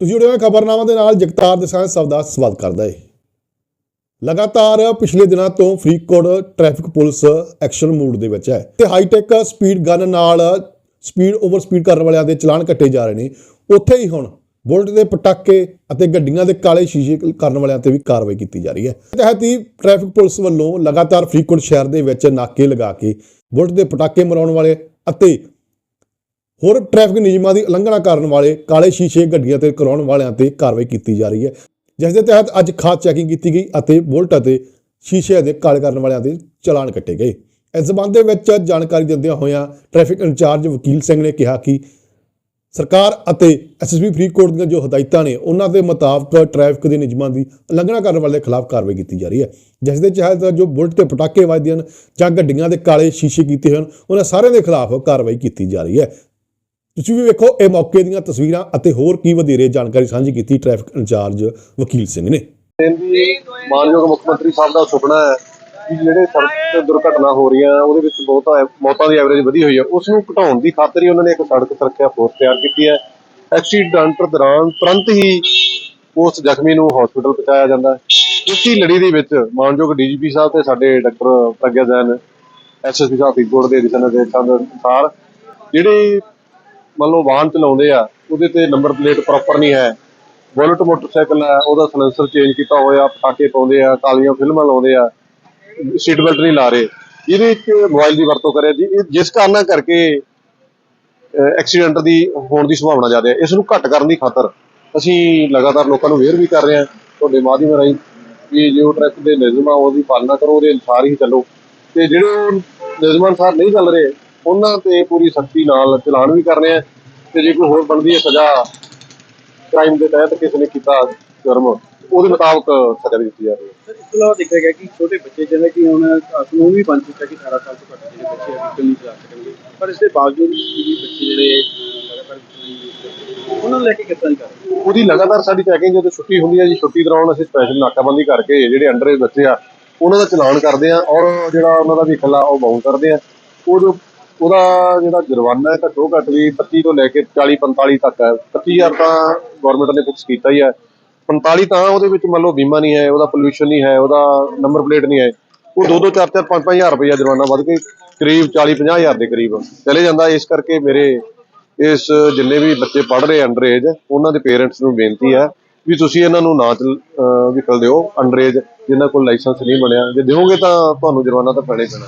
ਤੁਸੀਂ ਜੁੜੇ ਹੋਏ ਖਬਰਨਾਮਾ ਦੇ ਨਾਲ ਜਗਤਾਰ ਦਸਾਂਝ ਸਭ ਦਾ ਸਵਾਗਤ ਕਰਦਾ ਹੈ। ਲਗਾਤਾਰ ਪਿਛਲੇ ਦਿਨਾਂ ਤੋਂ Faridkot traffic police action mood ਦੇ ਵਿੱਚ ਹੈ ਤੇ ਹਾਈਟੈਕ ਸਪੀਡ ਗਨ ਨਾਲ ਸਪੀਡ ਓਵਰ ਸਪੀਡ ਕਰਨ ਵਾਲਿਆਂ ਦੇ ਚਲਾਨ ਕੱਟੇ ਜਾ ਰਹੇ ਨੇ। ਉੱਥੇ ਹੀ ਹੁਣ ਬੁਲਟ ਦੇ ਪਟਾਕੇ ਅਤੇ ਗੱਡੀਆਂ ਦੇ ਕਾਲੇ ਸ਼ੀਸ਼ੇ ਕਰਨ ਵਾਲਿਆਂ ਤੇ ਵੀ ਕਾਰਵਾਈ ਕੀਤੀ ਜਾ ਰਹੀ ਹੈ। ਤਹਿਤ ਹੀ ਟ੍ਰੈਫਿਕ ਪੁਲਿਸ ਵੱਲੋਂ ਲਗਾਤਾਰ ਫਰੀਦਕੋਟ ਸ਼ਹਿਰ ਦੇ ਵਿੱਚ ਨਾਕੇ ਲਗਾ ਕੇ ਬੁਲਟ ਦੇ ਪਟਾਕੇ ਮਰਾਉਣ ਵਾਲੇ ਅਤੇ ਹੋਰ ਟ੍ਰੈਫਿਕ ਨਿਯਮਾਂ ਦੀ ਉਲੰਘਣਾ ਕਰਨ ਵਾਲੇ ਕਾਲੇ ਸ਼ੀਸ਼ੇ ਗੱਡੀਆਂ ਤੇ ਕਰਾਉਣ ਵਾਲਿਆਂ ਤੇ ਕਾਰਵਾਈ ਕੀਤੀ ਜਾ ਰਹੀ ਹੈ। ਜਿਸ ਦੇ ਤਹਿਤ ਅੱਜ ਖਾਸ ਚੈਕਿੰਗ ਕੀਤੀ ਗਈ ਅਤੇ ਬੁਲਟ ਅਤੇ ਸ਼ੀਸ਼ੇ ਦੇ ਕਾਲੇ ਕਰਨ ਵਾਲਿਆਂ ਦੇ ਚਲਾਨ ਕੱਟੇ ਗਏ। ਇਸ ਸਬੰਧ ਦੇ ਵਿੱਚ ਜਾਣਕਾਰੀ ਦਿੰਦਿਆਂ ਹੋਇਆਂ ਟ੍ਰੈਫਿਕ ਇੰਚਾਰਜ ਵਕੀਲ ਸਿੰਘ ਨੇ ਕਿਹਾ ਕਿ ਸਰਕਾਰ ਅਤੇ ਐਸਐਸਬੀ ਫਰੀਦਕੋਟ ਦੀਆਂ ਜੋ ਹਦਾਇਤਾਂ ਨੇ, ਉਹਨਾਂ ਦੇ ਮੁਤਾਬਕ ਟ੍ਰੈਫਿਕ ਦੇ ਨਿਯਮਾਂ ਦੀ ਉਲੰਘਣਾ ਕਰਨ ਵਾਲੇ ਖਿਲਾਫ ਕਾਰਵਾਈ ਕੀਤੀ ਜਾ ਰਹੀ ਹੈ। ਜਿਸ ਦੇ ਤਹਿਤ ਜੋ ਬੁਲਟ ਤੇ ਪਟਾਕੇ ਵੱਜਦੇ ਹਨ ਜਾਂ ਗੱਡੀਆਂ ਦੇ ਕਾਲੇ ਸ਼ੀਸ਼ੇ ਕੀਤੇ ਹਨ ਉਹਨਾਂ ਸਾਰਿਆਂ ਦੇ ਖਿਲਾਫ ਕਾਰਵਾਈ ਕੀਤੀ ਜਾ ਰਹੀ ਹੈ। ਤੁਸੀਂ ਵੀ ਵੇਖੋ, ਇਹ ਮੌਕੇ ਦੀਆਂ ਤਸਵੀਰਾਂ ਅਤੇ ਹੋਰ ਕੀ ਵਧੇਰੇ ਜਾਣਕਾਰੀ ਸਾਂਝੀ ਕੀਤੀ ਟ੍ਰੈਫਿਕ ਇੰਚਾਰਜ ਵਕੀਲ ਸਿੰਘ ਨੇ। ਮਾਨਯੋਗ ਮੁੱਖ ਮੰਤਰੀ ਸਾਹਿਬ ਦਾ ਸੁਪਨਾ ਹੈ ਕਿ ਜਿਹੜੇ ਸੜਕ ਦੁਰਘਟਨਾ ਹੋ ਰਹੀਆਂ, ਉਹਦੇ ਵਿੱਚ ਬਹੁਤਾ ਮੌਤਾਂ ਦੀ ਐਵਰੇਜ ਵਧੀ ਹੋਈ ਹੈ ਉਸ ਨੂੰ ਘਟਾਉਣ ਦੀ ਖਾਤਰ ਹੀ ਉਹਨਾਂ ਨੇ ਇੱਕ ਸੜਕ ਸੁਰੱਖਿਆ ਫੋਰਸ ਤਿਆਰ ਕੀਤੀ ਹੈ। ਐਕਸੀਡੈਂਟ ਦੌਰਾਨ ਤੁਰੰਤ ਹੀ ਉਸ ਜ਼ਖਮੀ ਨੂੰ ਹਸਪੀਟਲ ਪਹੁੰਚਾਇਆ ਜਾਂਦਾ ਹੈ। ਇਸੀ ਲੜੀ ਦੇ ਵਿੱਚ ਮਾਨਯੋਗ ਡੀਜੀਪੀ ਸਾਹਿਬ ਤੇ ਸਾਡੇ ਡਾਕਟਰ ਪ੍ਰਗਿਆ ਜੈਨ ਐਸਐਸਪੀ ਸਾਹਿਬ, ਫਰੀਦਕੋਟ ਦੇ ਦਿਸ਼ਾ ਨਿਰਦੇਸ਼ਾਂ ਦੇ ਅਨੁਸਾਰ ਜਿਹੜੇ ਮੰਨ ਲਓ ਵਾਹਨ ਚਲਾਉਂਦੇ ਆ, ਉਹਦੇ ਤੇ ਨੰਬਰ ਪਲੇਟ ਪ੍ਰੋਪਰ ਨਹੀਂ ਹੈ। ਬੁਲਟ ਮੋਟਰਸਾਈਕਲ ਹੈ, ਉਹਦਾ ਸਲੈਂਸਰ ਚੇਂਜ ਕੀਤਾ ਹੋਇਆ, ਪਟਾਕੇ ਪਾਉਂਦੇ ਆ, ਕਾਲੀਆਂ ਫਿਲਮਾਂ ਲਾਉਂਦੇ ਆ ਸੀਟ ਬੈਲਟ ਨਹੀਂ ਲਾ ਰਹੇ। ਇਹਦੇ ਵਿੱਚ ਮੋਬਾਈਲ ਦੀ ਵਰਤੋਂ ਕਰਿਆ ਜੀ ਜਿਸ ਕਾਰਨਾਂ ਕਰਕੇ ਐਕਸੀਡੈਂਟ ਦੀ ਹੋਣ ਦੀ ਸੰਭਾਵਨਾ ਜ਼ਿਆਦਾ ਹੈ। ਇਸ ਨੂੰ ਘੱਟ ਕਰਨ ਦੀ ਖਾਤਰ ਅਸੀਂ ਲਗਾਤਾਰ ਲੋਕਾਂ ਨੂੰ ਅਵੇਅਰ ਵੀ ਕਰ ਰਹੇ ਹਾਂ। ਤੁਹਾਡੇ ਮਾਧਿਅਮ ਰਾਹੀਂ ਵੀ ਜੋ ਟ੍ਰੈਫਿਕ ਦੇ ਨਿਯਮਾਂ ਉਹਦੀ ਪਾਲਣਾ ਕਰੋ, ਉਹਦੇ ਅਨੁਸਾਰ ਹੀ ਚੱਲੋ। ਤੇ ਜਿਹੜੇ ਉਹ ਨਿਯਮਾਂ ਅਨੁਸਾਰ ਨਹੀਂ ਚੱਲ ਰਹੇ ਉਹਨਾਂ ਤੇ ਪੂਰੀ ਸਖਤੀ ਨਾਲ ਚਲਾਨ ਵੀ ਕਰ ਰਹੇ ਹਾਂ ਤੇ ਜੇ ਕੋਈ ਹੋਰ ਬਣਦੀ ਹੈ ਸਜ਼ਾ ਕ੍ਰਾਈਮ ਦੇ ਤਹਿਤ ਕਿਸੇ ਨੇ ਕੀਤਾ ਜੁਰਮ ਉਹਦੇ ਮੁਤਾਬਕ ਸਜ਼ਾ ਵੀ ਦਿੱਤੀ ਜਾ ਰਹੀ ਹੈ। ਸਰ ਇਸ ਤੋਂ ਇਲਾਵਾ ਦੇਖਿਆ ਗਿਆ ਕਿ ਛੋਟੇ ਬੱਚੇ ਜਿਵੇਂ ਕਿ ਹੁਣ ਕਾਨੂੰਨ ਵੀ ਬਣ ਚੁੱਕਾ ਕਿ 18 ਸਾਲ ਤੋਂ ਘੱਟ ਜਿਹੜੇ ਬੱਚੇ ਵਹੀਕਲ ਨਹੀਂ ਚਲਾ ਸਕਣਗੇ। ਪਰ ਇਸ ਦੇ ਬਾਵਜੂਦ ਵੀ ਬੱਚੇ ਜਿਹੜੇ ਉਹਨਾਂ ਨੂੰ ਲੈ ਕੇ ਕਿਸ ਤਰ੍ਹਾਂ ਦੀ ਕਰ ਉਹਦੀ ਲਗਾਤਾਰ ਸਾਡੀ ਚੈਕਿੰਗ ਜਦੋਂ ਛੁੱਟੀ ਹੁੰਦੀ ਹੈ ਜੀ ਛੁੱਟੀ ਦੌਰਾਨ ਅਸੀਂ ਸਪੈਸ਼ਲ ਨਾਕਾਬੰਦੀ ਕਰਕੇ ਜਿਹੜੇ ਅੰਡਰ ਬੱਚੇ ਆ ਉਹਨਾਂ ਦਾ ਚਲਾਨ ਕਰਦੇ ਆ ਔਰ ਜਿਹੜਾ ਉਹਨਾਂ ਦਾ ਵਹੀਕਲ ਆ ਉਹ ਬਾਉਂਡ ਕਰਦੇ ਆ। ਉਹ ਜੋ ਉਹਦਾ ਜਿਹੜਾ ਜੁਰਮਾਨਾ ਹੈ ਘੱਟੋ ਘੱਟ ਵੀ 25 ਤੋਂ ਲੈ ਕੇ 40 45 ਤੱਕ ਹੈ। 25000 ਤਾਂ ਗਵਰਨਮੈਂਟ ਨੇ ਫਿਕਸ ਕੀਤਾ ਹੀ ਹੈ। 45 ਤਾਂ ਉਹਦੇ ਵਿੱਚ ਮੰਨ ਲਓ ਬੀਮਾ ਨਹੀਂ ਹੈ, ਉਹਦਾ ਪੋਲੂਸ਼ਨ ਨਹੀਂ ਹੈ, ਉਹਦਾ ਨੰਬਰ ਪਲੇਟ ਨਹੀਂ ਹੈ। ਉਹ 2 2 4 4 5 5000 ਰੁਪਏ ਜੁਰਮਾਨਾ ਵੱਧ ਕੇ ਕਰੀਬ 40 50000 ਦੇ ਕਰੀਬ ਚਲੇ ਜਾਂਦਾ। ਇਸ ਕਰਕੇ ਮੇਰੇ ਇਸ ਜਿੰਨੇ ਵੀ ਬੱਚੇ ਪੜ੍ਹ ਰਹੇ ਅੰਡਰ ਏਜ ਉਹਨਾਂ ਦੇ ਪੇਰੈਂਟਸ ਨੂੰ ਬੇਨਤੀ ਹੈ ਵੀ ਤੁਸੀਂ ਇਹਨਾਂ ਨੂੰ ਨਾ ਵਿਕਲ ਦਿਓ। ਅੰਡਰ ਏਜ ਜਿਨ੍ਹਾਂ ਕੋਲ ਲਾਇਸੈਂਸ ਨਹੀਂ ਬਣਿਆ, ਜੇ ਦਿਓਗੇ ਤਾਂ ਤੁਹਾਨੂੰ ਜੁਰਮਾਨਾ ਤਾਂ ਪੈਣਾ ਹੀ ਪੈਣਾ।